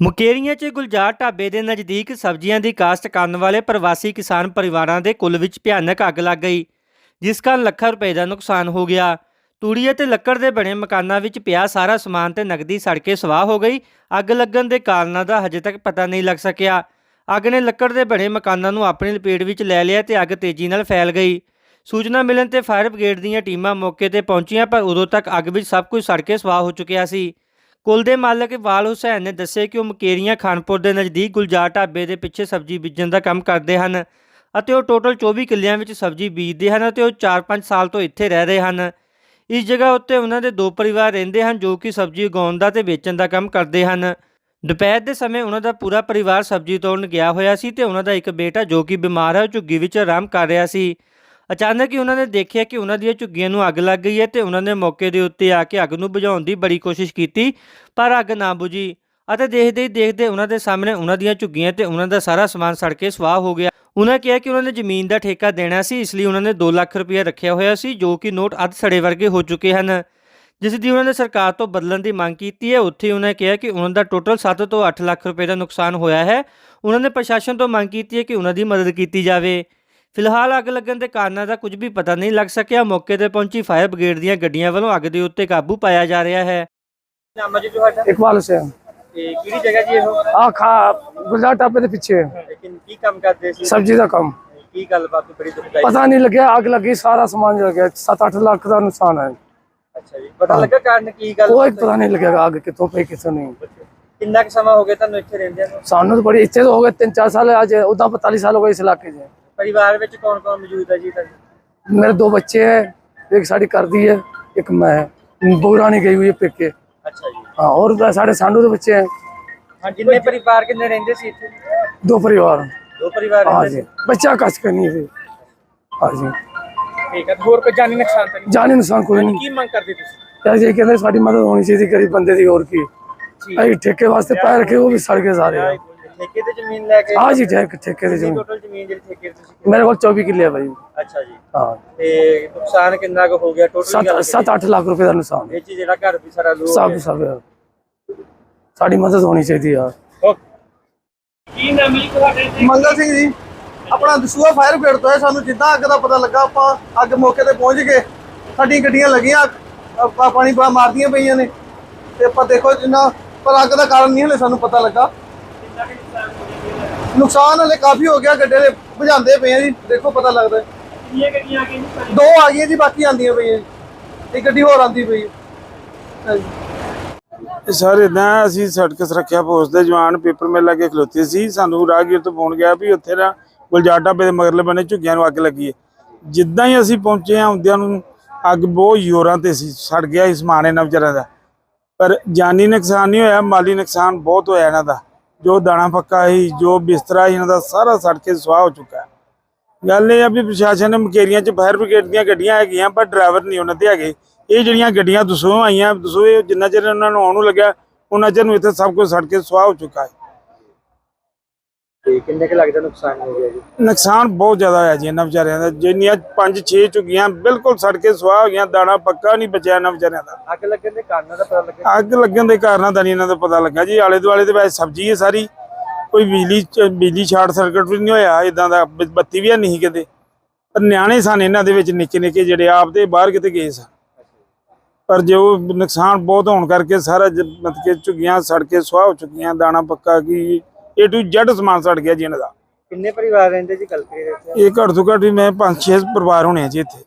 ਮੁਕੇਰੀਆਂ 'ਚ ਗੁਲਜ਼ਾਰ ਢਾਬੇ ਦੇ ਨਜ਼ਦੀਕ ਸਬਜ਼ੀਆਂ ਦੀ ਕਾਸ਼ਤ ਕਰਨ ਵਾਲੇ ਪ੍ਰਵਾਸੀ ਕਿਸਾਨ ਪਰਿਵਾਰਾਂ ਦੇ ਕੁੱਲ ਵਿੱਚ ਭਿਆਨਕ ਅੱਗ ਲੱਗ ਗਈ, ਜਿਸ ਕਾਰਨ ਲੱਖਾਂ ਰੁਪਏ ਦਾ ਨੁਕਸਾਨ ਹੋ ਗਿਆ। ਤੂੜੀ ਅਤੇ ਲੱਕੜ ਦੇ ਬਣੇ ਮਕਾਨਾਂ ਵਿੱਚ ਪਿਆ ਸਾਰਾ ਸਮਾਨ ਤੇ ਨਗਦੀ ਸੜ ਕੇ ਸਵਾਹ ਹੋ ਗਈ। ਅੱਗ ਲੱਗਣ ਦੇ ਕਾਰਨਾਂ ਦਾ ਹਜੇ ਤੱਕ ਪਤਾ ਨਹੀਂ ਲੱਗ ਸਕਿਆ। ਅੱਗ ਨੇ ਲੱਕੜ ਦੇ ਬਣੇ ਮਕਾਨਾਂ ਨੂੰ ਆਪਣੀ ਲਪੇਟ ਵਿੱਚ ਲੈ ਲਿਆ ਤੇ ਅੱਗ ਤੇਜ਼ੀ ਨਾਲ ਫੈਲ ਗਈ। ਸੂਚਨਾ ਮਿਲਣ ਤੇ ਫਾਇਰ ਬ੍ਰਿਗੇਡ ਦੀਆਂ ਟੀਮਾਂ ਮੌਕੇ ਤੇ ਪਹੁੰਚੀਆਂ, ਪਰ ਉਦੋਂ ਤੱਕ ਅੱਗ ਵਿੱਚ ਸਭ ਕੁਝ ਸੜ ਕੇ ਸਵਾਹ ਹੋ ਚੁੱਕਿਆ ਸੀ। ਕੁੱਲ ਦੇ ਮਾਲਕ ਵਾਲ ਹੁਸੈਨ ਨੇ ਦੱਸਿਆ ਕਿ ਉਹ ਮਕੇਰੀਆਂ ਖਾਨਪੁਰ ਦੇ ਨਜ਼ਦੀਕ ਗੁਲਜ਼ਾਰ ਢਾਬੇ ਦੇ ਪਿੱਛੇ ਸਬਜ਼ੀ ਬੀਜਣ ਦਾ ਕੰਮ ਕਰਦੇ ਹਨ ਅਤੇ ਉਹ ਟੋਟਲ 24 ਕਿੱਲਿਆਂ ਵਿੱਚ ਸਬਜ਼ੀ ਬੀਜਦੇ ਹਨ ਅਤੇ ਉਹ 4-5 ਸਾਲ ਤੋਂ ਇੱਥੇ ਰਹਿ ਰਹੇ ਹਨ। ਇਸ ਜਗ੍ਹਾ ਉੱਤੇ ਉਹਨਾਂ ਦੇ ਦੋ ਪਰਿਵਾਰ ਰਹਿੰਦੇ ਹਨ ਜੋ ਕਿ ਸਬਜ਼ੀ ਉਗਾਉਣ ਦਾ ਤੇ ਵੇਚਣ ਦਾ ਕੰਮ ਕਰਦੇ ਹਨ। ਦੁਪਹਿਰ ਦੇ ਸਮੇਂ ਉਹਨਾਂ ਦਾ ਪੂਰਾ ਪਰਿਵਾਰ ਸਬਜ਼ੀ ਤੋੜਨ ਗਿਆ ਹੋਇਆ ਸੀ ਤੇ ਉਹਨਾਂ ਦਾ ਇੱਕ ਬੇਟਾ ਜੋ ਕਿ ਬਿਮਾਰ ਹੈ ਉਹ ਝੁੱਗੀ ਵਿੱਚ ਆਰਾਮ ਕਰ ਰਿਹਾ ਸੀ। ਅਚਾਨਕ ਹੀ ਉਹਨਾਂ ਨੇ ਦੇਖਿਆ ਕਿ ਉਹਨਾਂ ਦੀਆਂ ਝੁੱਗੀਆਂ ਨੂੰ ਅੱਗ ਲੱਗ ਗਈ ਹੈ ਤੇ ਉਹਨਾਂ ਨੇ ਮੌਕੇ ਦੇ ਉੱਤੇ ਆ ਕੇ ਅੱਗ ਨੂੰ ਬੁਝਾਉਣ ਦੀ ਬੜੀ ਕੋਸ਼ਿਸ਼ ਕੀਤੀ, ਪਰ ਅੱਗ ਨਾ ਬੁਝੀ ਅਤੇ ਦੇਖਦੇ ਹੀ ਦੇਖਦੇ ਉਹਨਾਂ ਦੇ ਸਾਹਮਣੇ ਉਹਨਾਂ ਦੀਆਂ ਝੁੱਗੀਆਂ ਤੇ ਉਹਨਾਂ ਦਾ ਸਾਰਾ ਸਮਾਨ ਸੜ ਕੇ ਸਵਾਹ ਹੋ ਗਿਆ। ਉਹਨਾਂ ਕਿਹਾ ਕਿ ਉਹਨਾਂ ਨੇ ਜ਼ਮੀਨ ਦਾ ਠੇਕਾ ਦੇਣਾ ਸੀ, ਇਸ ਲਈ ਉਹਨਾਂ ਨੇ 2 ਲੱਖ ਰੁਪਏ ਰੱਖਿਆ ਹੋਇਆ ਸੀ, ਜੋ ਕਿ ਨੋਟ ਅੱਧ ਸੜੇ ਵਰਗੇ ਹੋ ਚੁੱਕੇ ਹਨ। ਜਿਸ ਦੀ ਉਹਨਾਂ ਨੇ ਸਰਕਾਰ ਤੋਂ ਬਦਲਣ ਦੀ ਮੰਗ ਕੀਤੀ ਹੈ, ਉੱਥੇ ਉਹਨਾਂ ਕਿਹਾ ਕਿ ਉਹਨਾਂ ਦਾ ਟੋਟਲ 7 ਤੋਂ 8 ਲੱਖ ਰੁਪਏ ਦਾ ਨੁਕਸਾਨ ਹੋਇਆ ਹੈ। ਉਹਨਾਂ ਨੇ ਪ੍ਰਸ਼ਾਸਨ ਤੋਂ ਮੰਗ ਕੀਤੀ ਹੈ ਕਿ ਉਹਨਾਂ ਦੀ ਮਦਦ ਕੀਤੀ ਜਾਵੇ। ਫਿਲਹਾਲ ਅੱਗ ਲੱਗਣ ਦੇ ਕਾਰਨਾਂ ਦਾ ਕੁਝ ਵੀ ਪਤਾ ਨਹੀਂ ਲੱਗ ਸਕਿਆ। ਮੌਕੇ ਤੇ ਪਹੁੰਚੀ ਫਾਇਰ ਬ੍ਰਿਗੇਡ ਦੀਆਂ ਗੱਡੀਆਂ ਵੱਲੋਂ ਅੱਗ ਦੇ ਉੱਤੇ ਕਾਬੂ ਪਾਇਆ ਜਾ ਰਿਹਾ ਹੈ। ਨਾਮ ਹੈ ਜੀ ਤੁਹਾਡਾ? ਇਕਬਾਲ ਹੁਸੈਨ ਤੇ ਕਿਹੜੀ ਜਗ੍ਹਾ ਜੀ ਇਹ? ਆ ਖਾ ਗੁਲਜ਼ਾਰ ਟਾਪੇ ਦੇ ਪਿੱਛੇ। ਲੇਕਿਨ ਕੀ ਕੰਮ ਕਰਦੇ ਸੀ? ਸਬਜ਼ੀ ਦਾ ਕੰਮ। ਕੀ ਗੱਲਬਾਤ ਹੋਈ ਬੜੀ ਦੁਖਦਾਈ ਪਤਾ ਨਹੀਂ ਲੱਗਿਆ ਅੱਗ ਲੱਗੀ ਸਾਰਾ ਸਮਾਨ ਜਲ ਗਿਆ। 7-8 ਲੱਖ ਦਾ ਨੁਕਸਾਨ ਹੈ। ਅੱਛਾ ਜੀ। ਪਤਾ ਲੱਗਾ ਕਾਰਨ ਕੀ ਗੱਲ? ਕੋਈ ਪਤਾ ਨਹੀਂ ਲੱਗਿਆ ਅੱਗ ਕਿੱਥੋਂ ਪਈ ਕਿੱਥੋਂ ਨਹੀਂ। ਕਿੰਨਾ ਕੁ ਸਮਾਂ ਹੋ ਗਿਆ ਤੁਹਾਨੂੰ ਇੱਥੇ ਰਹਿੰਦਿਆਂ ਨੂੰ? ਸਾਨੂੰ ਤਾਂ ਬੜੀ ਇੱਥੇ ਤਾਂ ਹੋ ਗਏ 3-4 ਸਾਲ ਅੱਜ ਉਦਾਂ 45 ਸਾਲ ਹੋ ਗਏ ਇਸ ਇਲਾਕੇ 'ਚ। ਪਰਿਵਾਰ ਵਿੱਚ ਕੌਣ ਕੌਣ ਮੌਜੂਦ ਹੈ ਜੀ ਤੁਹਾਡੇ? ਮੇਰੇ ਦੋ ਬੱਚੇ ਹੈ ਇੱਕ ਸਾਡੀ ਕਰਦੀ ਹੈ ਇੱਕ ਮੈਂ ਬੋਰਾਣੀ ਗਈ ਹੋਈ ਹੈ ਪੇਕੇ। ਅੱਛਾ ਜੀ। ਹਾਂ ਹੋਰ ਸਾਡੇ ਸਾਡੂ ਦੇ ਬੱਚੇ ਹੈ। ਹਾਂ ਜਿੰਨੇ ਪਰਿਵਾਰ ਕਿੰਨੇ ਰਹਿੰਦੇ ਸੀ ਇੱਥੇ? ਦੋ ਪਰਿਵਾਰ। ਦੋ ਪਰਿਵਾਰ ਹਾਂ ਜੀ। ਬੱਚਾ ਕੱਸ ਕਰਨੀ ਹੈ ਹਾਂ ਜੀ। ਠੀਕ ਹੈ ਹੋਰ ਜਾਨੀ ਨੁਕਸਾਨ ਤਾਂ ਜਾਨੀ ਨੁਕਸਾਨ ਕੋਈ ਨਹੀਂ। ਕੀ ਮੰਗ ਕਰਦੇ ਤੁਸੀਂ? ਜੇ ਕਹਿੰਦੇ ਸਾਡੀ ਮਦਦ ਹੋਣੀ ਚਾਹੀਦੀ ਗਰੀਬ ਬੰਦੇ ਦੀ ਹੋਰ ਕੀ। ਅਸੀਂ ਠੇਕੇ ਵਾਸਤੇ ਪੈਰ ਰੱਖੇ ਉਹ ਵੀ ਸੜ ਗਏ ਸਾਰੇ। ਠੇਕੇ ਤੇ ਜ਼ਮੀਨ ਲੈ ਕੇ ਹਾਂ ਜੀ ਠੇਕੇ ਠੇਕੇ ਦੇ ਜ਼ਮੀਨ। ਟੋਟਲ ਜ਼ਮੀਨ ਜਿਹੜੀ ਠੇਕੇ ਤੇ ਤੁਸੀਂ ਮੇਰੇ ਕੋਲ 24 ਕਿੱਲੇ ਆ ਭਾਈ ਅੱਛਾ ਜੀ। ਹਾਂ। ਤੇ ਨੁਕਸਾਨ ਕਿੰਨਾ ਕੁ ਹੋ ਗਿਆ? ਟੋਟਲ 7 7 8 ਲੱਖ ਰੁਪਏ ਦਾ ਨੁਕਸਾਨ। ਹੈ। ਇਹ 'ਚ ਜਿਹੜਾ ਘਰ ਵੀ ਸਾਰਾ ਲੋ ਸਭ ਸਭ ਆ। ਸਾਡੀ ਮਦਦ ਹੋਣੀ ਚਾਹੀਦੀ ਆ। ਕੀ ਨਾਮ ਹੈ ਤੁਹਾਡੇ ਮੰਗਲ ਸਿੰਘ ਜੀ। ਆਪਣਾ ਦਸੂਆ ਫਾਇਰ ਬ੍ਰਿਗੇਡ ਤੋਂ ਹੈ ਸਾਨੂੰ ਜਿੱਦਾਂ ਅੱਗ ਦਾ ਪਤਾ ਲੱਗਾ ਆਪਾਂ ਅੱਗ ਮੌਕੇ ਤੇ ਪਹੁੰਚ ਗਏ। ਸਾਡੀਆਂ ਗੱਡੀਆਂ ਲੱਗੀਆਂ ਆਪਾਂ ਪਾਣੀ ਪਾ ਮਾਰਦੀਆਂ ਪਈਆਂ ਨੇ। ਤੇ ਆਪਾਂ ਦੇਖੋ ਜਿੰਨਾ ਪਰ ਅੱਗ ਦਾ ਕਾਰਨ ਨਹੀਂ ਹਲੇ ਸਾਨੂੰ ਪਤਾ ਲੱਗਾ। ਨੁਕਸਾਨ ਹਲੇ ਕਾਫੀ ਹੋ ਗਿਆ ਗੱਡੇ ਦੇ ਬੁਝਾਉਂਦੇ ਪਏ ਆ ਜੀ ਦੇਖੋ ਪਤਾ ਲੱਗਦਾ ਹੈ। ਕਿੰਨੀਆਂ ਗੱਡੀਆਂ ਆ ਗਈਆਂ ਦੋ ਆ ਗਈਆਂ ਜੀ ਬਾਕੀ ਆਂਦੀਆਂ ਪਈਆਂ। ਇੱਕ ਗੱਡੀ ਹੋਰ ਆਂਦੀ ਪਈ ਹੈ। ਇਹ ਸਰ ਅਸੀਂ ਸੜਕ ਸੁਰੱਖਿਆ ਫੋਰਸ ਦੇ ਜਵਾਨ ਪੇਪਰ ਮਿਲ ਲਾ ਕੇ ਖਲੋਤੇ ਸੀ। ਸਾਨੂੰ ਰਾਹਗੀਰ ਤੋਂ ਫੋਨ ਗਿਆ ਵੀ ਉੱਥੇ ਨਾ ਗੁਲਜ਼ਾਰ ਢਾਬੇ ਦੇ ਮਗਰਲੇ ਬੰਨੇ ਝੁੱਗੀਆਂ ਨੂੰ ਅੱਗ ਲੱਗੀ ਹੈ। ਜਿੱਦਾਂ ਹੀ ਅਸੀਂ ਪਹੁੰਚੇ ਆ ਹੁੰਦਿਆਂ ਨੂੰ ਅੱਗ ਬਹੁਤ ਜ਼ੋਰਾਂ ਤੇ ਸੀ ਸੜ ਗਿਆ ਸੀ ਸਮਾਨ ਇਹਨਾਂ ਵਿਚਾਰਿਆਂ ਦਾ। ਪਰ ਜਾਨੀ ਨੁਕਸਾਨ ਨਹੀਂ ਹੋਇਆ ਮਾਲੀ ਨੁਕਸਾਨ ਬਹੁਤ ਹੋਇਆ ਇਹਨਾਂ ਦਾ। ਜੋ ਦਾਣਾ ਪੱਕਾ ਸੀ, ਜੋ ਬਿਸਤਰਾ ਸੀ, ਇਹਨਾਂ ਦਾ ਸਾਰਾ ਸੜ ਕੇ ਸੁਆਹ ਹੋ ਚੁੱਕਾ ਗੱਲ ਇਹ ਆ ਵੀ ਪ੍ਰਸ਼ਾਸਨ ਨੇ ਮਕੇਰੀਆਂ 'ਚ ਫਾਇਰ ਬ੍ਰਿਗੇਡ ਦੀਆਂ ਗੱਡੀਆਂ ਹੈਗੀਆਂ, ਪਰ ਡਰਾਈਵਰ ਨਹੀਂ ਉਹਨਾਂ ਦੇ ਹੈਗੇ। ਇਹ ਜਿਹੜੀਆਂ ਗੱਡੀਆਂ ਦਸੋਂ ਆਈਆਂ ਦਸੋਂ ਜਿੰਨਾ ਚਿਰ ਉਹਨਾਂ ਨੂੰ ਆਉਣ ਨੂੰ ਲੱਗਿਆ, ਉਹਨਾਂ ਚਿਰ ਨੂੰ ਇੱਥੇ ਸਭ ਕੁਝ ਸੜ ਕੇ ਸੁਆਹ ਹੋ ਚੁੱਕਾ ਹੈ। ਤੇ ਕਿੰਨੇ ਕੁ ਲੱਗਦਾ ਨੁਕਸਾਨ ਹੋ ਗਿਆ ਜੀ? ਨੁਕਸਾਨ ਬਹੁਤ ਜ਼ਿਆਦਾ ਹੋਇਆ ਜੀ ਇਹਨਾਂ ਵਿਚਾਰਿਆਂ ਦਾ। ਜਿੰਨੀਆਂ ਪੰਜ ਛੇ ਝੁੱਗੀਆਂ ਬਿਲਕੁਲ ਸੜ ਕੇ ਸੁਆਹ ਹੋ ਗਈਆਂ ਦਾਣਾ ਪੱਕਾ ਨਹੀਂ ਬਚਿਆ ਇਹਨਾਂ ਵਿਚਾਰਿਆਂ ਦਾ। ਅੱਗ ਲੱਗਣ ਦੇ ਕਾਰਨਾਂ ਦਾ ਪਤਾ ਲੱਗਿਆ? ਅੱਗ ਲੱਗਣ ਦੇ ਕਾਰਨਾਂ ਦਾ ਨਹੀਂ ਇਹਨਾਂ ਦਾ ਪਤਾ ਲੱਗਾ ਜੀ। ਆਲੇ ਦੁਆਲੇ ਦੇ ਵਿੱਚ ਸਬਜ਼ੀ ਹੈ ਸਾਰੀ। ਕੋਈ ਬਿਜਲੀ ਬਿਜਲੀ ਸ਼ਾਰਟ ਸਰਕਟ ਵੀ ਨਹੀਂ ਹੋਇਆ ਇਦਾਂ ਦਾ ਬੱਤੀ ਵੀ ਨਹੀਂ ਕਿਤੇ। ਪਰ ਨਿਆਣੇ ਸਨ ਇਹਨਾਂ ਦੇ ਵਿੱਚ ਨਿੱਕੇ ਨਿੱਕੇ ਜਿਹੜੇ ਆਪ ਤੇ ਬਾਹਰ ਕਿਤੇ ਗਏ ਸਨ। ਪਰ ਜੋ ਨੁਕਸਾਨ ਬਹੁਤ ਹੋਣ ਕਰਕੇ ਸਾਰਾ ਮਤਲਬ ਕਿ ਝੁੱਗੀਆਂ ਸੜ ਕੇ ਸੁਆਹ ਹੋ ਚੁੱਕੀਆਂ ਦਾਣਾ ਪੱਕਾ ਕੀ ਏ ਟੂ ਜ਼ੈਡ ਸਮਾਨ ਸੜ ਗਿਆ ਜੀ ਇਹਨਾਂ ਦਾ। ਕਿੰਨੇ ਪਰਿਵਾਰ ਰਹਿੰਦੇ ਜੀ ਦੇ ਇੱਥੇ ਇਹ ਘੱਟ ਤੋਂ ਘੱਟ ਵੀ ਮੈਂ ਪੰਜ ਛੇ ਪਰਿਵਾਰ ਹੋਣੇ ਆ ਜੀ ਇੱਥੇ।